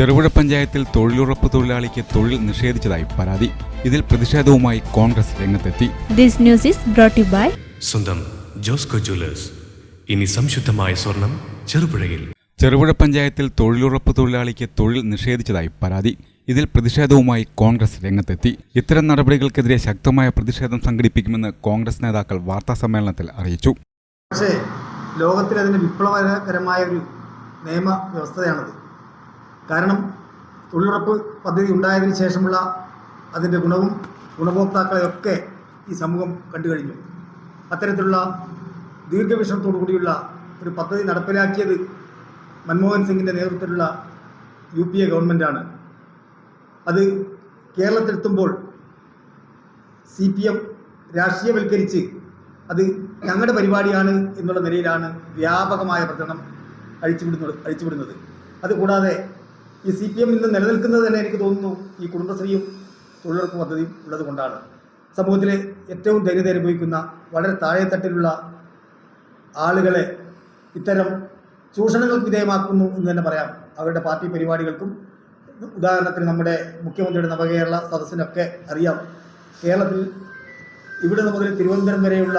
ചെറുപുഴ പഞ്ചായത്തിൽ തൊഴിലുറപ്പ് തൊഴിലാളിക്ക് തൊഴിൽ നിഷേധിച്ചതായി പരാതി. ഇതിൽ പ്രതിഷേധവുമായി കോൺഗ്രസ് രംഗത്തെത്തി. This news is brought by സ്വന്തം ജോസ്കോ ജ്വല്ലേഴ്സ്. ഇനി സംശുദ്ധമായ സ്വർണം ചെറുപുഴയിൽ. ചെറുപുഴ പഞ്ചായത്തിൽ തൊഴിലുറപ്പ് തൊഴിലാളിക്ക് തൊഴിൽ നിഷേധിച്ചതായി പരാതി. ഇതിൽ പ്രതിഷേധവുമായി കോൺഗ്രസ് രംഗത്തെത്തി. ഇത്തരം നടപടികൾക്കെതിരെ ശക്തമായ പ്രതിഷേധം സംഘടിപ്പിക്കുമെന്ന് കോൺഗ്രസ് നേതാക്കൾ വാർത്താ സമ്മേളനത്തിൽ അറിയിച്ചു. പക്ഷേ ലോകത്തിൽ അതിന് വിപ്ലവകരമായ ഒരു നിയമ വ്യവസ്ഥയാണത് കാരണം തൊഴിലുറപ്പ് പദ്ധതി ഉണ്ടായതിനു ശേഷമുള്ള അതിന്റെ ഗുണവും ഗുണഭോക്താക്കളെയൊക്കെ ഈ സമൂഹം കണ്ടു കഴിഞ്ഞു അത്തരത്തിലുള്ള ദീർഘവീക്ഷണത്തോടു കൂടിയുള്ള ഒരു പദ്ധതി നടപ്പിലാക്കിയത് മൻമോഹൻ സിംഗിന്റെ നേതൃത്വത്തിലുള്ള യു പി എ ഗവൺമെന്റാണ്. അത് കേരളത്തിലെത്തുമ്പോൾ സി പി എം രാഷ്ട്രീയവൽക്കരിച്ച് അത് ഞങ്ങളുടെ പരിപാടിയാണ് എന്നുള്ള നിലയിലാണ് വ്യാപകമായ പ്രചരണം അഴിച്ചുവിടുന്നത് അഴിച്ചുവിടുന്നത്. അതുകൂടാതെ ഈ സി പി എം ഇന്ന് നിലനിൽക്കുന്നത് തന്നെ എനിക്ക് തോന്നുന്നു ഈ കുടുംബശ്രീയും തൊഴിലുറപ്പ് പദ്ധതിയും ഉള്ളത് കൊണ്ടാണ്. സമൂഹത്തിലെ ഏറ്റവും ദരിദ്ര അനുഭവിക്കുന്ന വളരെ താഴെത്തട്ടിലുള്ള ആളുകളെ ഇത്തരം ചൂഷണങ്ങൾക്ക് വിധേയമാക്കുന്നു എന്ന് തന്നെ പറയാം. അവരുടെ പാർട്ടി പരിപാടികൾക്കും ഉദാഹരണത്തിന് നമ്മുടെ മുഖ്യമന്ത്രിയുടെ നവകേരള സദസ്സിനൊക്കെ അറിയാം. കേരളത്തിൽ ഇവിടെ മുതൽ തിരുവനന്തപുരം വരെയുള്ള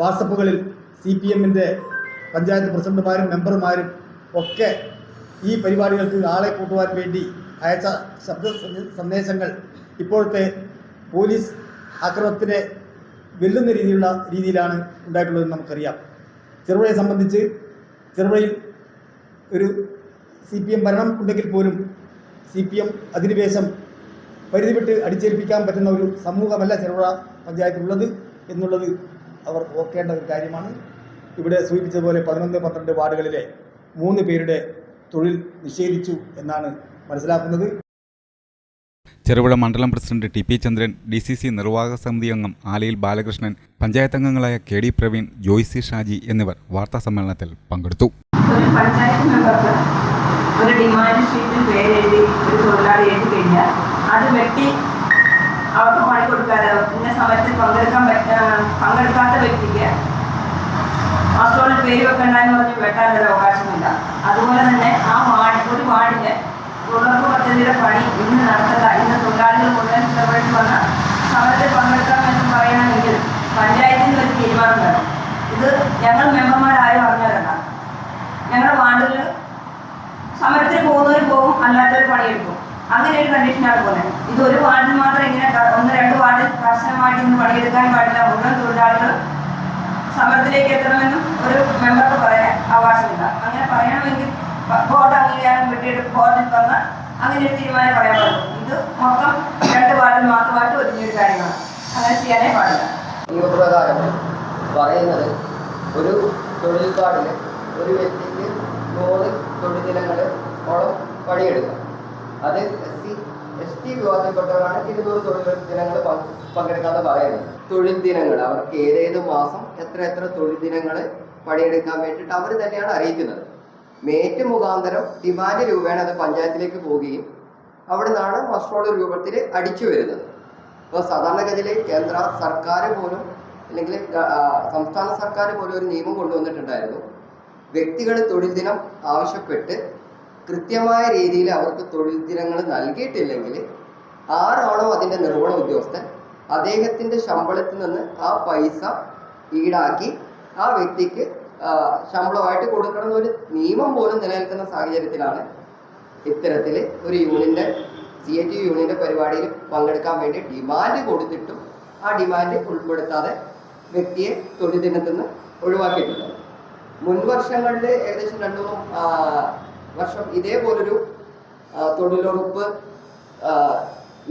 വാട്സപ്പുകളിൽ സി പി എമ്മിന്റെ പഞ്ചായത്ത് പ്രസിഡന്റുമാരും മെമ്പർമാരും ഒക്കെ ഈ പരിപാടികൾക്ക് ആളെ കൂട്ടുവാൻ വേണ്ടി അയച്ച ശബ്ദ സന്ദേ- സന്ദേശങ്ങൾ ഇപ്പോഴത്തെ പോലീസ് ആക്രമണത്തിനെ വെല്ലുന്ന രീതിയിലുള്ള രീതിയിലാണ് ഉണ്ടായിട്ടുള്ളതെന്ന് നമുക്കറിയാം. ചെറുപുഴയെ സംബന്ധിച്ച് ചെറുപുഴയിൽ ഒരു സി പി എം ഭരണം ഉണ്ടെങ്കിൽ പോലും സി പി എം അധിനിവേശം പരിധി വിട്ട് അടിച്ചേൽപ്പിക്കാൻ പറ്റുന്ന ഒരു സമൂഹമല്ല ചെറുപുഴ പഞ്ചായത്തിലുള്ളത് എന്നുള്ളത് അവർ ഓർക്കേണ്ട ഒരു കാര്യമാണ്. ഇവിടെ സൂചിപ്പിച്ചതുപോലെ പതിനൊന്ന് പന്ത്രണ്ട് വാർഡുകളിലെ മൂന്ന് പേരുടെ തൊഴിൽ നിഷേധിച്ചു എന്നാണ് മനസ്സിലാക്കുന്നത്. ചെറുപുഴ മണ്ഡലം president T P Chandran D C C നിർവാഹക സമിതി അംഗം ആലയിൽ ബാലകൃഷ്ണൻ പഞ്ചായത്ത് അംഗങ്ങളായ കെ ഡി പ്രവീൺ ജോയ്സി ഷാജി എന്നിവർ വാർത്താ സമ്മേളനത്തിൽ പങ്കെടുത്തു. ഒരു പഞ്ചായത്ത് മെമ്പർക്ക് ഒരു ഡിമാൻഡ് ഷീറ്റിൽ പേരെഴുതി ഒരു തൊഴിലാളി എഴുതി കഴിഞ്ഞാൽ അത് വെട്ടി അവർക്ക് പണി കൊടുക്കാതെ ഇന്ന സമയത്ത് പങ്കെടുക്കാൻ പറ്റ പങ്കെടുക്കാത്ത വ്യക്തിക്ക് മാസ്റ്റോളിൽ പേര് വെക്കണ്ടെന്ന് പറഞ്ഞ് വെട്ടാനുള്ള അവകാശമില്ല അതുപോലെ തന്നെ ആ വാർഡ് ഒരു വാർഡിൽ തൊഴിലുറപ്പ് പദ്ധതിയുടെ പണി ഇന്ന് നടത്തുക ഇന്ന് തൊഴിലാളികൾ മുഴുവൻ ഇടപെട്ട് വന്ന സമരത്തിൽ പങ്കെടുക്കാം എന്ന് പറയണമെങ്കിൽ പഞ്ചായത്തിന് ഒരു തീരുമാനം വേണം ഇത് ഞങ്ങൾ മെമ്പർമാരാരും അറിഞ്ഞതല്ല ഞങ്ങളുടെ വാർഡിൽ സമരത്തിന് പോകുന്നവർ പോകും അല്ലാത്തവർ പണിയെടുക്കും. അങ്ങനെ ഒരു കണ്ടീഷനാണ് പോലെ ഇത് ഒരു വാർഡിൽ മാത്രം ഇങ്ങനെ ഒന്ന് രണ്ട് വാർഡിൽ കർശനമായിട്ട് ഇന്ന് പണിയെടുക്കാൻ പാടില്ല. മുഴുവൻ തൊഴിലാളികൾ സമരത്തിലേക്ക് എത്തണമെന്നും ഒരു മെമ്പർക്ക് പറയാൻ അവകാശമില്ല. അങ്ങനെ പറയണമെങ്കിൽ ബോർഡ് അംഗീകാരം കിട്ടിയിട്ട് ബോർഡിൽ തന്ന് ഒരു തീരുമാനം പറയാൻ പാടുള്ളൂ. ഇത് മൊത്തം രണ്ട് വാർഡിൽ മാത്രമായിട്ട് ഒതുങ്ങിയൊരു കാര്യമാണ്. അങ്ങനെ ചെയ്യാനേ പാടില്ല. നിയമപ്രകാരം പറയുന്നത് ഒരു തൊഴിൽ കാർഡിൽ ഒരു വ്യക്തിക്ക് നൂറ് തൊഴിൽ ദിനങ്ങൾ ഓളം പണിയെടുക്കുക. അത് എസ് സി എസ് ടി വിഭാഗത്തിൽപ്പെട്ടവരാണ് ഇരുന്നൂറ് തൊഴിൽ ദിനങ്ങൾ പങ്കെടുക്കാതെ പറയുന്നത്. തൊഴിൽ ദിനങ്ങൾ അവർക്ക് ഏതേത് മാസം എത്ര എത്ര തൊഴിൽ ദിനങ്ങൾ പണിയെടുക്കാൻ വേണ്ടിയിട്ട് അവർ തന്നെയാണ് അറിയിക്കുന്നത്. മേറ്റ് മുഖാന്തരം ഡിമാൻഡ് രൂപേണ അത് പഞ്ചായത്തിലേക്ക് പോവുകയും അവിടെ നിന്നാണ് മസ്ട്രോൾ രൂപത്തിൽ അടിച്ചു വരുന്നത്. ഇപ്പോൾ സാധാരണഗതിയിൽ കേന്ദ്ര സർക്കാർ പോലും അല്ലെങ്കിൽ സംസ്ഥാന സർക്കാർ പോലും ഒരു നിയമം കൊണ്ടുവന്നിട്ടുണ്ടായിരുന്നു. വ്യക്തികൾ തൊഴിൽ ദിനം ആവശ്യപ്പെട്ട് കൃത്യമായ രീതിയിൽ അവർക്ക് തൊഴിൽ ദിനങ്ങൾ നൽകിയിട്ടില്ലെങ്കിൽ ആരാണോ അതിന്റെ നിർവഹണ ഉദ്യോഗസ്ഥൻ അദ്ദേഹത്തിന്റെ ശമ്പളത്തിൽ നിന്ന് ആ പൈസ ഈടാക്കി ആ വ്യക്തിക്ക് ശമ്പളമായിട്ട് കൊടുക്കണം ഒരു നിയമം പോലും നിലനിൽക്കുന്ന സാഹചര്യത്തിലാണ് ഇത്തരത്തിൽ ഒരു യൂണിയന്റെ സി എ ടി യൂണിയന്റെ പരിപാടിയിൽ പങ്കെടുക്കാൻ വേണ്ടി ഡിമാൻഡ് കൊടുത്തിട്ടും ആ ഡിമാൻഡ് ഉൾപ്പെടുത്താതെ വ്യക്തിയെ തൊഴിൽ ദിനത്തിൽ നിന്ന് ഒഴിവാക്കിയിട്ടുണ്ട്. മുൻ വർഷങ്ങളിൽ ഏകദേശം രണ്ടു വർഷം ഇതേപോലൊരു തൊഴിലുറപ്പ്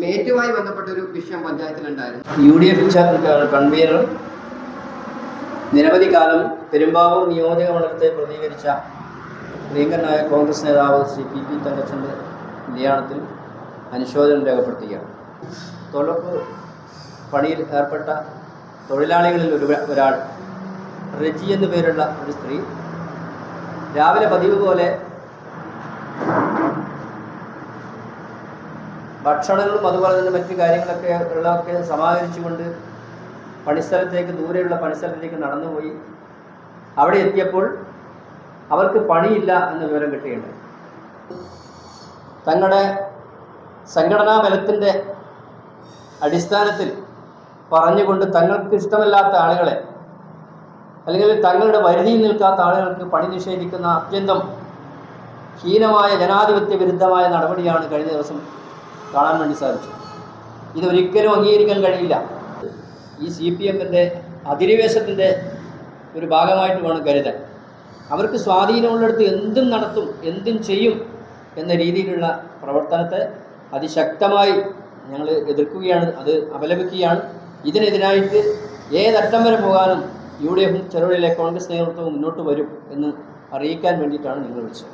മേറ്റുമായി ബന്ധപ്പെട്ട ഒരു വിഷയം പഞ്ചായത്തിലുണ്ടായിരുന്നു. യു ഡി എഫ് കൺവീനർ നിരവധി കാലം പെരുമ്പാവൂർ നിയോജക മണ്ഡലത്തെ പ്രതികരിച്ച പ്രിയങ്കരനായ കോൺഗ്രസ് നേതാവ് ശ്രീ പി പി തങ്കച്ചന്റെ നിര്യാണത്തിൽ അനുശോചനം രേഖപ്പെടുത്തുകയാണ്. തൊഴിലുറപ്പ് പണിയിൽ ഏർപ്പെട്ട തൊഴിലാളികളിൽ ഒരു ഒരാൾ റെജി എന്നു പേരുള്ള ഒരു സ്ത്രീ രാവിലെ പതിവ് പോലെ ഭക്ഷണങ്ങളും അതുപോലെ തന്നെ മറ്റു കാര്യങ്ങളൊക്കെ ഉള്ളതൊക്കെ സമാഹരിച്ചുകൊണ്ട് പണിസ്ഥലത്തേക്ക് ദൂരെയുള്ള പണിസ്ഥലത്തേക്ക് നടന്നുപോയി. അവിടെ എത്തിയപ്പോൾ അവർക്ക് പണിയില്ല എന്ന വിവരം കിട്ടുകയുണ്ടായി. തങ്ങളുടെ സംഘടനാ ബലത്തിന്റെ അടിസ്ഥാനത്തിൽ പറഞ്ഞുകൊണ്ട് തങ്ങൾക്ക് ഇഷ്ടമല്ലാത്ത ആളുകളെ അല്ലെങ്കിൽ തങ്ങളുടെ പരിധിയിൽ നിൽക്കാത്ത ആളുകൾക്ക് പണി നിഷേധിക്കുന്ന അത്യന്തം ഹീനമായ ജനാധിപത്യ വിരുദ്ധമായ നടപടിയാണ് കഴിഞ്ഞ ദിവസം കാണാൻ വേണ്ടി സാധിച്ചത്. ഇതൊരിക്കലും അംഗീകരിക്കാൻ കഴിയില്ല. ഈ സി പി എമ്മിന്റെ അധിനിവേശത്തിന്റെ ഒരു ഭാഗമായിട്ട് വേണം കരുതാൻ. അവർക്ക് സ്വാധീനമുള്ളിടത്ത് എന്തും നടത്തും എന്തും ചെയ്യും എന്ന രീതിയിലുള്ള പ്രവർത്തനത്തെ അതിശക്തമായി ഞങ്ങൾ എതിർക്കുകയാണ് അത് അപലപിക്കുകയാണ്. ഇതിനെതിരായിട്ട് ഏതറ്റം വരെ പോകാനും യു ഡി എഫും ചെറുവിലെ കോൺഗ്രസ് നേതൃത്വവും മുന്നോട്ട് വരും എന്ന് അറിയിക്കാൻ വേണ്ടിയിട്ടാണ് നിങ്ങൾ വിളിച്ചത്.